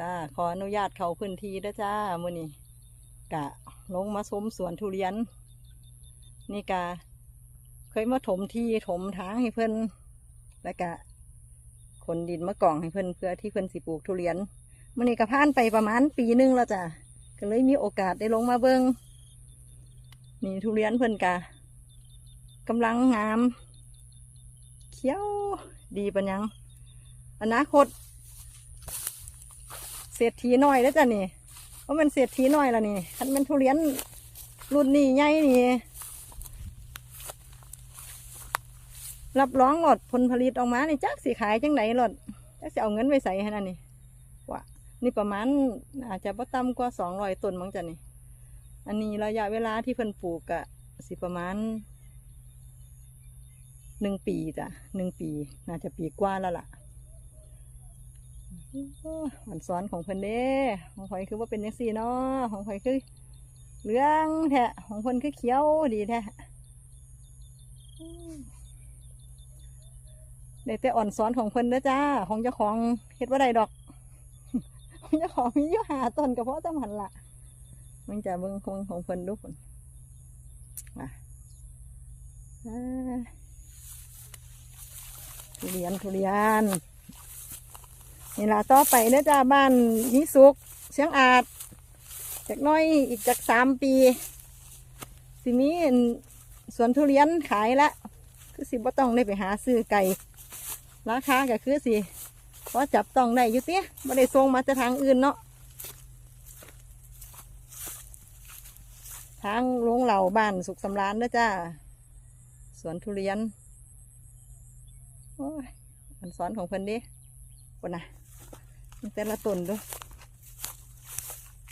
จ้า ขออนุญาตเขาพื้นที่ด้จ้ามื้อนี้กะลงมาชมสวนทุเรียน นี่กะเคยมาถมที่ถมทางให้เพิ่อนแล้วกะขนดินมากองให้เพิ่อนเพื่อที่เพิ่อนสิปลูกทุเรียนมื้อนี้ก็ผ่านไปประมาณปีหนึงแล้วจ้ะก็เลยมีโอกาสได้ลงมาเบิงนี่ทุเรียนเพิ่อนกะกำลังงาม เขียวดีปัญญัง อนาคต ศรษฐีน้อยแล้วจ้ะนี่เพราะมันเศรษฐีน้อยแล้วนี่คันเป็นทุเรียนรุ่นนี้ใหญ่นี่ รับรองหลดผลผลิตออกมาในจักสิขายจังไหนหลดจักสิเอาเงินไปใส่ให้นั่นนี่ว่านี่ประมาณอาจจะบ่ต่ำกว่าสองร้อยต้นมั้งจ้ะนี่ อันนี้ระยะเวลาที่เพิ่นปลูกอะสิประมาณหนึ่งปีจ้ะหนึ่งปี น่าจะปีกว่าแล้วล่ะ โอ้ยอันซ้อนของเพิ่นเด้ของข่อยคือว่าเป็นยังสี่เนาะของข่อยคือเหลืองแท้ของเพิ่นคือเขียวดีแท้อืมได้แต่อ่อนซ้อนของเพิ่นเด้อจ้า ของเจ้าของเฮ็ดว่าใดดอก ของเจ้าของมีอยู่หาต้นก็เพาะจำหันละมันจะเบิ่งของของเพิ่นดูพุ่นอะทุเรียนทุเรียน นี่ล่ะต่อไปเด้อจ้าบ้านนิสุกเสียงอาดจากน้อยอีกจากสามปี สิมีอั่นสวนทุเรียนขายละคือสิบ่ต้องได้ไปหาซื้อไก่ราคาก็คือสิพอจับต้องได้อยู่เตี้ยไม่ได้ส่งมาจากทางอื่นเนาะทางโรงเหล่าบ้านสุขสำราญเด้อจ้าสวนทุเรียนโอ้ยอันสอนของเพิ่นดิคนนะ แต่ละต้นดู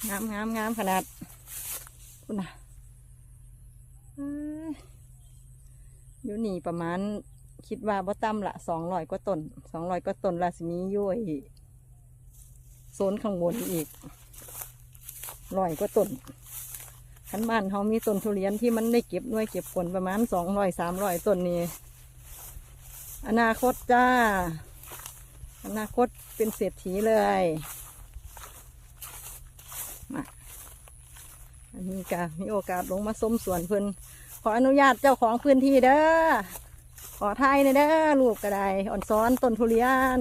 งามงามงามขนาดคุณนะอยู่นี่ประมาณ คิดว่าบ่ต่ำละสองร้อยกว่าต้นสองร้อยกว่าต้นละสิมีอยู่ไอ้โซนข้างบนอีกร้อยกว่าต้นขันบ้านเขามีต้นทุเรียนที่มันได้เก็บหน่วยเก็บผลประมาณสองร้อยสามร้อยต้นนี่อนาคตจ้า อนาคตเป็นเศรษฐีเลยมาอันนี้ก็มีโอกาสลงมาส้มสวนเพิ่นขออนุญาตเจ้าของพื้นที่เด้อขอทายในอยเด้อลูกก็ได้อ่อนซ้อนต้นทุเรียน